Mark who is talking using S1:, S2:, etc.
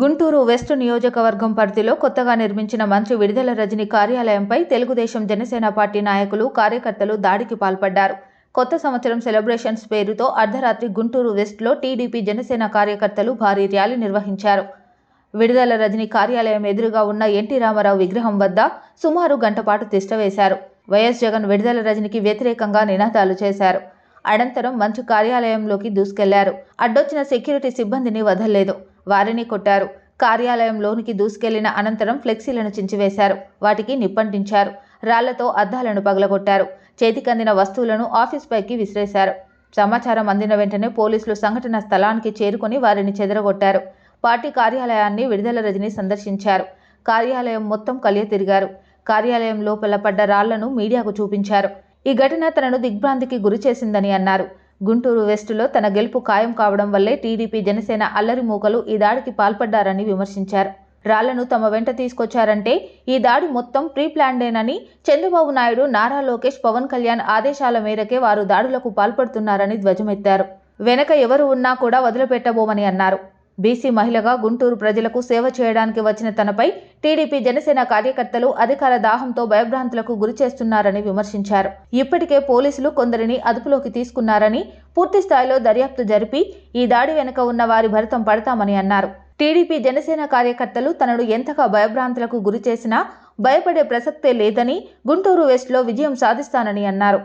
S1: Guntur west నియోజకవర్గం పరిధిలో కొత్తగా నిర్మించిన మంత్రి విడుదల రజని కార్యాలయంపై తెలుగుదేశం జనసేన పార్టీ నాయకులు కార్యకర్తలు దాడికి పాల్పడ్డారు. కొత్త సంవత్సరం సెలబ్రేషన్స్ పేరుతో అర్ధరాత్రి గుంటూరు వెస్ట్లో టీడీపీ జనసేన కార్యకర్తలు భారీ ర్యాలీ నిర్వహించారు. విడుదల రజని కార్యాలయం ఎదురుగా ఉన్న ఎన్టీ రామారావు విగ్రహం వద్ద సుమారు గంటపాటు తిష్టవేశారు వైఎస్ జగన్ విడుదల రజనికి వ్యతిరేకంగా నినాదాలు చేశారు. అనంతరం మంచు కార్యాలయంలోకి దూసుకెళ్ళారు. అడ్డొచ్చిన సెక్యూరిటీ సిబ్బందిని వదలలేదు. వారిని కొట్టారు. కార్యాలయంలోనికి దూసుకెళ్ళిన అనంతరం ఫ్లెక్సీలను చించివేశారు. వాటికి నిప్పంటించారు. రాళ్ళతో అద్దాలను పగలగొట్టారు. చేతికందిన వస్తువులను ఆఫీస్ పైకి విసిరేశారు. సమాచారం అందిన వెంటనే పోలీసులు సంఘటన స్థలానికి చేరుకుని వారిని చెదరగొట్టారు. పార్టీ కార్యాలయాన్ని విడుదల రజని సందర్శించారు. కార్యాలయం మొత్తం కలియ తిరిగారు. కార్యాలయం లోపల పడ్డ రాళ్ళను మీడియాకు చూపించారు. ఈ ఘటన తనను దిగ్భ్రాంతికి గురి చేసిందని అన్నారు. గుంటూరు వెస్టులో తన గెలుపు ఖాయం కావడం వల్లే టీడీపీ జనసేన అల్లరి మూకలు ఈ దాడికి పాల్పడ్డారని విమర్శించారు. రాళ్ళను తమ వెంట తీసుకొచ్చారంటే ఈ దాడి మొత్తం ప్రీ ప్లాన్డేనని చంద్రబాబు నాయుడు నారా లోకేష్ పవన్ కళ్యాణ్ ఆదేశాల మేరకే వారు దాడులకు పాల్పడుతున్నారని ధ్వజమెత్తారు. వెనక ఎవరు ఉన్నా కూడా వదిలిపెట్టబోమని అన్నారు. బీసీ మహిళగా గుంటూరు ప్రజలకు సేవ చేయడానికి వచ్చిన తనపై టీడీపీ జనసేన కార్యకర్తలు అధికార దాహంతో భయభ్రాంతులకు గురి చేస్తున్నారని విమర్శించారు. ఇప్పటికే పోలీసులు కొందరిని అదుపులోకి తీసుకున్నారని పూర్తి స్థాయిలో దర్యాప్తు జరిపి ఈ దాడి వెనుక ఉన్న వారి భరితం పడతామని అన్నారు. టీడీపీ జనసేన కార్యకర్తలు తనను ఎంతగా భయభ్రాంతులకు గురి చేసినా భయపడే ప్రసక్తే లేదని గుంటూరు వెస్ట్లో విజయం సాధిస్తానని అన్నారు.